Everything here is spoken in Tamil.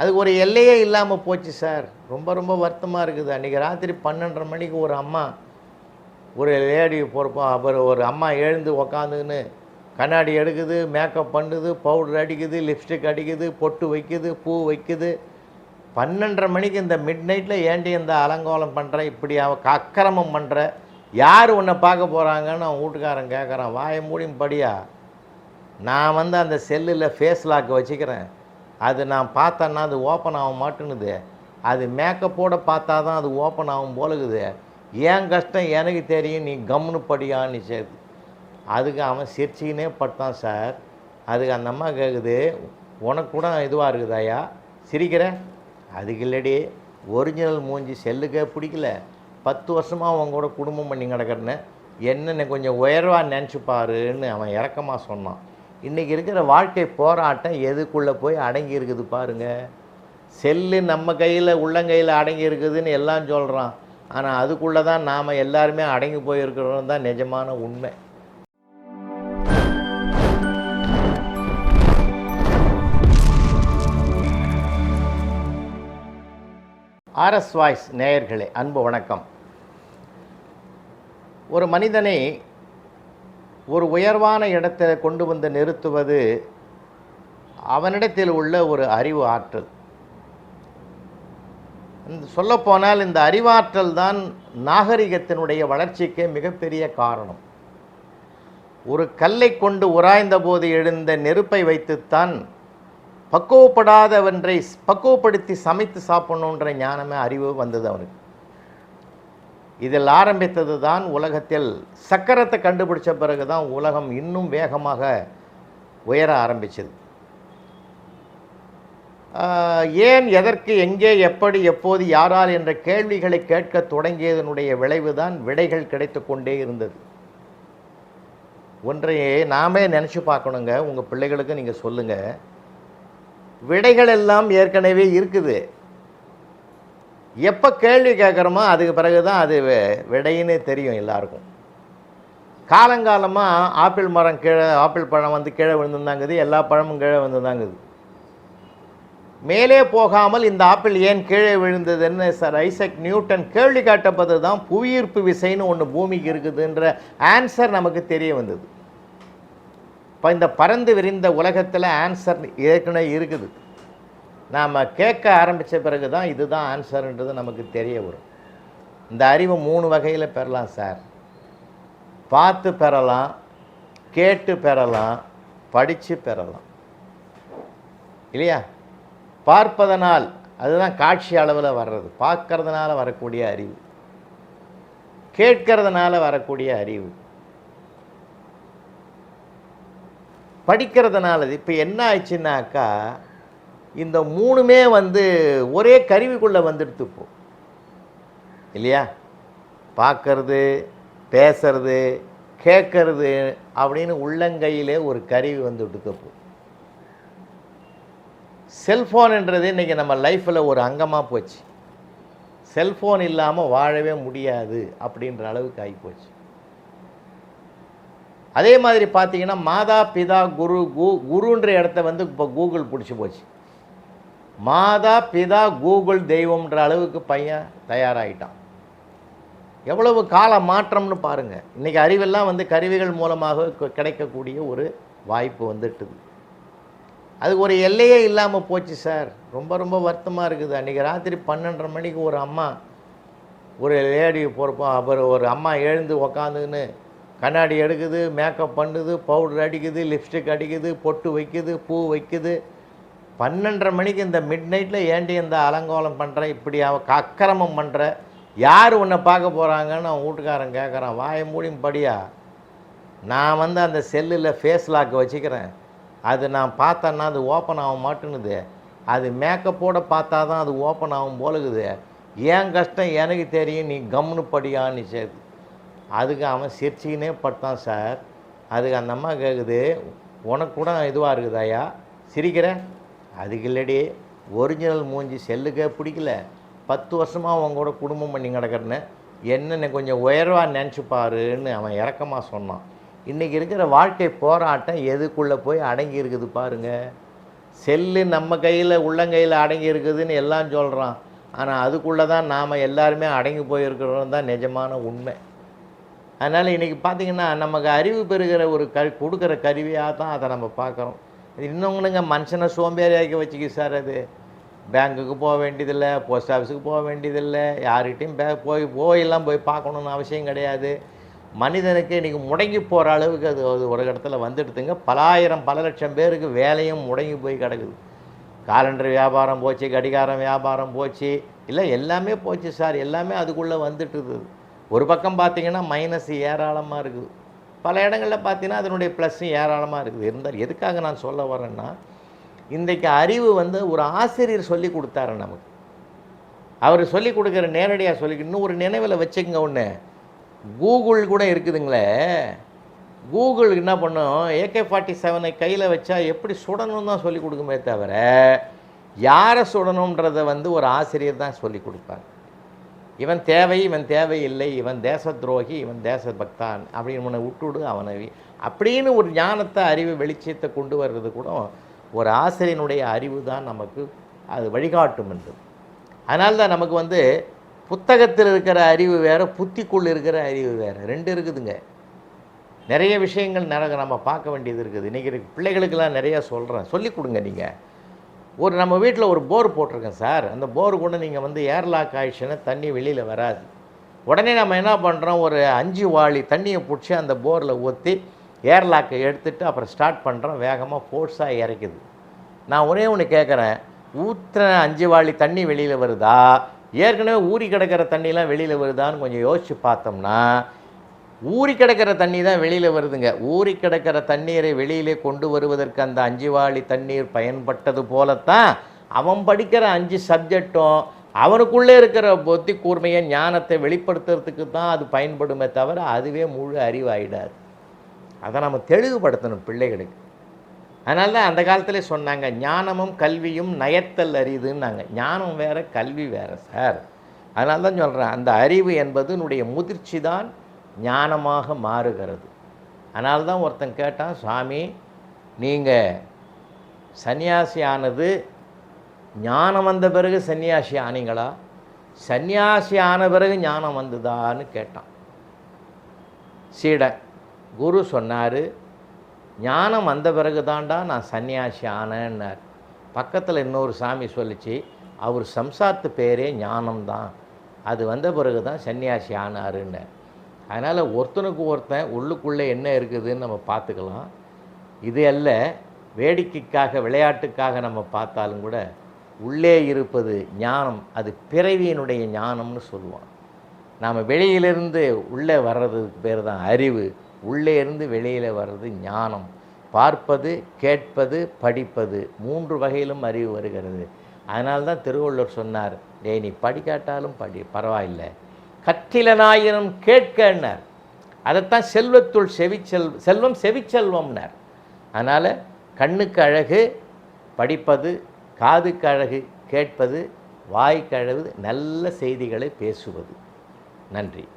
அதுக்கு ஒரு எல்லையே இல்லாமல் போச்சு சார். ரொம்ப ரொம்ப வருத்தமாக இருக்குது. அன்றைக்கி ராத்திரி பன்னெண்டரை மணிக்கு ஒரு அம்மா ஒரு லேடி போகிறப்போ அப்புறம் ஒரு அம்மா எழுந்து உக்காந்துக்கின்னு கண்ணாடி எடுக்குது மேக்கப் பண்ணுது பவுடர் அடிக்குது லிப்ஸ்டிக் அடிக்குது பொட்டு வைக்குது பூ வைக்குது. பன்னெண்டரை மணிக்கு இந்த மிட் நைட்டில் ஏண்டி இந்த அலங்கோலம் பண்ணுற இப்படி அவன் அக்கிரமம் பண்ணுற யார் உன்னை பார்க்க போகிறாங்கன்னு அவன் வீட்டுக்காரன் கேட்குறான் வாயை மூடியும் படியா. நான் வந்து அந்த செல்லில் ஃபேஸ் லாக் வச்சுக்கிறேன். அது நான் பார்த்தேன்னா அது ஓப்பன் ஆக மாட்டேனுது அது மேக்கப்போடு பார்த்தா தான் அது ஓப்பன் ஆகும் போலகுது. ஏன் கஷ்டம்? எனக்கு தெரியும் நீ கம்னு படியான்னு சேர்த்து. அதுக்கு அவன் சிரிச்சிக்கினே பட்டான் சார். அதுக்கு அந்த அம்மா கேட்குது உனக்கு கூட இதுவாக இருக்குதாயா சிரிக்கிற? அதுக்கு இல்லடி. ஒரிஜினல் மூஞ்சி செல்லுக்கே பிடிக்கல. பத்து வருஷமாக அவன் கூட குடும்பம் பண்ணி கிடக்கிறேன்னு என்னென்ன கொஞ்சம் உயர்வாக நினச்சி பாருன்னு அவன் இறக்கமாக சொன்னான். இன்றைக்கி இருக்கிற வாழ்க்கை போராட்டம் எதுக்குள்ளே போய் அடங்கி இருக்குது பாருங்கள் செல்லு நம்ம கையில் உள்ளங்கையில் அடங்கி இருக்குதுன்னு எல்லாம் சொல்கிறான் ஆனால் அதுக்குள்ளே தான் நாம் எல்லாருமே அடங்கி போயிருக்கிறோம் தான் நிஜமான உண்மை. ஆர்எஸ் வாய்ஸ் நேயர்களே அன்பு வணக்கம். ஒரு மனிதனை ஒரு உயர்வான இடத்தை கொண்டு வந்து நிறுத்துவது அவனிடத்தில் உள்ள ஒரு அறிவு ஆற்றல். சொல்லப்போனால் இந்த அறிவாற்றல் தான் நாகரிகத்தினுடைய வளர்ச்சிக்கு மிகப்பெரிய காரணம். ஒரு கல்லை கொண்டு உராய்ந்த போது எழுந்த நெருப்பை வைத்துத்தான் பக்குவப்படாதவன்றை பக்குவப்படுத்தி சமைத்து சாப்பிடணுன்ற ஞானமே அறிவு வந்தது அவனுக்கு. இதில் ஆரம்பித்தது தான் உலகத்தில் சக்கரத்தை கண்டுபிடிச்ச பிறகு தான் உலகம் இன்னும் வேகமாக உயர ஆரம்பிச்சது. ஏன் எதற்கு எங்கே எப்படி எப்போது யாரால் என்ற கேள்விகளை கேட்க தொடங்கியதனுடைய விளைவுதான் விடைகள் கிடைத்து கொண்டே இருந்தது. ஒன்றையே நாமே நினச்சி பார்க்கணுங்க. உங்கள் பிள்ளைகளுக்கு நீங்கள் சொல்லுங்கள் விடைகள் எல்லாம் ஏற்கனவே இருக்குது. எப்போ கேள்வி கேட்குறோமோ அதுக்கு பிறகு தான் அது வி- விடைன்னு தெரியும் எல்லாருக்கும். காலங்காலமாக ஆப்பிள் மரம் கீழே ஆப்பிள் பழம் வந்து கீழே விழுந்துருந்தாங்குது எல்லா பழமும் கீழே விழுந்துருந்தாங்குது. மேலே போகாமல் இந்த ஆப்பிள் ஏன் கீழே விழுந்ததுன்னு சார் ஐசக் நியூட்டன் கேள்வி காட்டப்பது தான் புவியீர்ப்பு விசைன்னு ஒன்று பூமிக்கு இருக்குதுன்ற ஆன்சர் நமக்கு தெரிய வந்தது. இப்போ இந்த பறந்து விரிந்த உலகத்தில் ஆன்சர் ஏற்கனவே இருக்குது. நாம் கேட்க ஆரம்பித்த பிறகு தான் இதுதான் ஆன்சர்ன்றது நமக்கு தெரிய வரும். இந்த அறிவை மூணு வகையில் பெறலாம் சார் பார்த்து பெறலாம் கேட்டு பெறலாம் படித்து பெறலாம். இல்லையா? பார்ப்பதனால் அதுதான் காட்சி அளவில் வர்றது. பார்க்கறதுனால வரக்கூடிய அறிவு. கேட்கறதுனால வரக்கூடிய அறிவு. படிக்கிறதுனால இப்போ என்ன ஆச்சுன்னாக்கா இந்த மூணுமே வந்து ஒரே கருவிக்குள்ளே வந்துடுத்து இப்போ. இல்லையா? பார்க்கறது பேசுறது கேட்கறது அப்படின்னு உள்ளங்கையிலே ஒரு கருவி வந்து விட்டுத்து இப்போ செல்ஃபோன்ன்றது இன்றைக்கி நம்ம லைஃப்பில் ஒரு அங்கமாக போச்சு. செல்ஃபோன் இல்லாமல் வாழவே முடியாது அப்படின்ற அளவுக்கு ஆகிப்போச்சு அதே மாதிரி பார்த்தீங்கன்னா மாதா பிதா குரு கு குருன்ற இடத்த வந்து இப்போ கூகுள் பிடிச்சி போச்சு. மாதா பிதா கூகுள் தெய்வம்ன்ற அளவுக்கு பையன் தயாராகிட்டான் எவ்வளவு கால மாற்றம்னு பாருங்கள் இன்றைக்கி அறிவெல்லாம் வந்து கருவிகள் மூலமாக கிடைக்கக்கூடிய ஒரு வாய்ப்பு வந்துட்டுது. அதுக்கு ஒரு எல்லையே இல்லாமல் போச்சு சார். ரொம்ப ரொம்ப வருத்தமாக இருக்குது. அன்றைக்கி ராத்திரி பன்னெண்டரை மணிக்கு ஒரு அம்மா ஒரு லேடி போகிறப்போ அப்புறம் ஒரு அம்மா எழுந்து உக்காந்துக்கின்னு கண்ணாடி எடுக்குது மேக்கப் பண்ணுது பவுடர் அடிக்குது லிப்ஸ்டிக் அடிக்குது பொட்டு வைக்குது பூ வைக்குது. பன்னெண்டரை மணிக்கு இந்த மிட் நைட்டில் ஏண்டி இந்த அலங்கோலம் பண்ணுற இப்படி அவ அக்கிரமம் பண்ணுற யார் உன்னை பார்க்க போகிறாங்கன்னு அவன் வீட்டுக்காரன் கேட்குறான் வாயை மூடியும் படியா? நான் வந்து அந்த செல்லில் ஃபேஸ் லாக் வச்சுக்கிறேன். அது நான் பார்த்தேன்னா அது ஓப்பன் ஆக மாட்டேனுது. அது மேக்கப்போடு பார்த்தா தான் அது ஓப்பன் ஆகும் போலுக்குது ஏன் கஷ்டம்? எனக்கு தெரியும். நீ கம்னு படியான்னு சேர்த்து. அதுக்கு அவன் சிரிச்சிக்கினே பட்டான் சார் அதுக்கு அந்த அம்மா கேட்குது உனக்கு கூட இதுவாக இருக்குதாயா சிரிக்கிறேன் அதுக்கு ஒரிஜினல் மூஞ்சி செல்லுக்கே பிடிக்கல. பத்து வருஷமாக அவன் கூட குடும்பம் பண்ணி கிடக்கிறேன்னு என்னென்ன கொஞ்சம் உயர்வாக நினச்சி பாருன்னு அவன் இறக்கமாக சொன்னான். இன்றைக்கி இருக்கிற வாழ்க்கை போராட்டம் எதுக்குள்ளே போய் அடங்கி இருக்குது பாருங்கள் செல்லு நம்ம கையில் உள்ளங்கையில் அடங்கி இருக்குதுன்னு எல்லாம் சொல்கிறான் ஆனால் அதுக்குள்ளே தான் நாம் எல்லாருமே அடங்கி போயிருக்கிறோம் தான் நிஜமான உண்மை. அதனால் இன்றைக்கி பார்த்திங்கன்னா நமக்கு அறிவு பெறுகிற ஒரு க கொடுக்குற கருவியாக தான் அதை நம்ம பார்க்குறோம். இன்னொன்னுங்க மனுஷனை சோம்பேறியாக்கி வச்சுக்கி சார் அது. பேங்க்குக்கு போக வேண்டியதில்லை போஸ்ட் ஆஃபீஸுக்கு போக வேண்டியதில்லை யார்கிட்டையும் பே போய் போயெல்லாம் போய் பார்க்கணுன்னு அவசியம் கிடையாது. மனிதனுக்கு இன்றைக்கி முடங்கி போகிற அளவுக்கு அது அது ஒரு இடத்துல வந்துடுதுங்க. பலாயிரம் பல லட்சம் பேருக்கு வேலையும் முடங்கி போய் கிடக்குது. காலண்டர் வியாபாரம் போச்சு கடிகாரம் வியாபாரம் போச்சு. இல்லை எல்லாமே போச்சு சார். எல்லாமே அதுக்குள்ளே வந்துட்டுருது ஒரு பக்கம் பார்த்தீங்கன்னா மைனஸ் ஏராளமாக இருக்குது. பல இடங்களில் பார்த்தீங்கன்னா அதனுடைய ப்ளஸ்ஸும் ஏராளமாக இருக்குது. இருந்தால் எதுக்காக நான் சொல்ல வரேன்னா இன்றைக்கு அறிவு வந்து ஒரு ஆசிரியர் சொல்லி கொடுத்தாரு நமக்கு. அவர் சொல்லி கொடுக்குற நேரடியாக சொல்லி இன்னும் ஒரு நினைவில் வச்சுக்கோங்க ஒன்று கூகுள் கூட இருக்குதுங்களே. கூகுள் என்ன பண்ணும்? ஏகே ஃபார்ட்டி செவனை கையில் வச்சா எப்படி சுடணும் தான் சொல்லி கொடுக்குமே தவிர யாரை சுடணுன்றதை வந்து ஒரு ஆசிரியர் தான் சொல்லி கொடுப்பாங்க இவன் தேவை இவன் தேவையில்லை இவன் தேச துரோகி இவன் தேச பக்தான் அப்படின்னு உன்னை விட்டுடு அவனை அப்படின்னு ஒரு ஞானத்தை அறிவு வெளிச்சத்தை கொண்டு வர்றது கூட ஒரு ஆசிரியனுடைய அறிவு தான் நமக்கு அது வழிகாட்டும் என்று. அதனால தான் நமக்கு வந்து புத்தகத்தில் இருக்கிற அறிவு வேறு புத்திக்குள் இருக்கிற அறிவு வேறு. ரெண்டு இருக்குதுங்க. நிறைய விஷயங்கள் நடக்க நம்ம பார்க்க வேண்டியது இருக்குது. இன்றைக்கி பிள்ளைகளுக்கெல்லாம் நிறையா சொல்கிறேன் சொல்லிக் கொடுங்க நீங்கள் ஒரு நம்ம வீட்டில் ஒரு போர் போட்டிருக்கேன் சார். அந்த போர் கூட நீங்கள் வந்து ஏர்லாக் ஆயிடுச்சுன்னா தண்ணி வெளியில் வராது. உடனே நம்ம என்ன பண்ணுறோம் ஒரு அஞ்சு வாளி தண்ணியை பிடிச்சி அந்த போரில் ஊற்றி ஏர்லாக்கை எடுத்துட்டு அப்புறம் ஸ்டார்ட் பண்ணுறோம் வேகமாக ஃபோர்ஸாக இறக்குது. நான் ஒரே ஒன்று கேட்குறேன் ஊற்றின அஞ்சு வாளி தண்ணி வெளியில் வருதா? ஏற்கனவே ஊறி கிடக்கிற தண்ணிலாம் வெளியில் வருதான்னு கொஞ்சம் யோசித்து பார்த்தோம்னா ஊறி கிடக்கிற தண்ணி தான் வெளியில் வருதுங்க. ஊறி கிடக்கிற தண்ணீரை வெளியிலே கொண்டு வருவதற்கு அந்த அஞ்சுவாளி தண்ணீர் பயன்பட்டது போலத்தான் அவன் படிக்கிற அஞ்சு சப்ஜெக்டும் அவனுக்குள்ளே இருக்கிற புத்தி கூர்மையை ஞானத்தை வெளிப்படுத்துறதுக்கு தான் அது பயன்படுமே தவிர அதுவே முழு அறிவாயிடாது. அதை நம்ம தெளிவுபடுத்தணும் பிள்ளைகளுக்கு. அதனால தான் அந்த காலத்தில் சொன்னாங்க ஞானமும் கல்வியும் நயத்தல் அறியுதுன்னாங்க ஞானம் வேறு கல்வி வேறு சார் அதனால தான் சொல்கிறேன் அந்த அறிவு என்பதுனுடைய முதிர்ச்சி தான் ஞானமாக மாறுகிறது. அதனால தான் ஒருத்தன் கேட்டான் சாமி நீங்கள் சன்னியாசி ஆனது ஞானம் வந்த பிறகு சன்னியாசி ஆனீங்களா? சன்னியாசி ஆன பிறகு ஞானம் வந்துதான்னு கேட்டான். சீடன் குரு சொன்னார் ஞானம் வந்த பிறகு தாண்டா நான் சன்னியாசி ஆனேன்னார். பக்கத்தில் இன்னொரு சாமி சொல்லிச்சு அவர் சம்சாரத்து பேரே ஞானம்தான். அது வந்த பிறகு தான் சன்னியாசி ஆனாருன்னு அதனால் ஒருத்தனுக்கு ஒருத்தன் உள்ளுக்குள்ளே என்ன இருக்குதுன்னு நம்ம பார்த்துக்கலாம். இது அல்ல வேடிக்கைக்காக விளையாட்டுக்காக நம்ம பார்த்தாலும் கூட உள்ளே இருப்பது ஞானம் அது பிறவியினுடைய ஞானம்னு சொல்லுவான். நாம் வெளியிலிருந்து உள்ளே வர்றதுக்கு பேர் தான் அறிவு. உள்ளே இருந்து வெளியில் வர்றது ஞானம். பார்ப்பது கேட்பது படிப்பது மூன்று வகையிலும் அறிவு வருகிறது. அதனால தான் திருவள்ளுவர் சொன்னார் டே நீ படிக்காட்டாலும் படி பரவாயில்லை. கற்றிலனாயினும் கேட்கன்னார். அதைத்தான் செல்வத்துள் செவிச்செல் செல்வம் செவிச்செல்வம்னார் அதனால் கண்ணுக்கு அழகு படிப்பது காதுக்கு அழகு கேட்பது வாய்க்கு அழகு நல்ல செய்திகளை பேசுவது. நன்றி.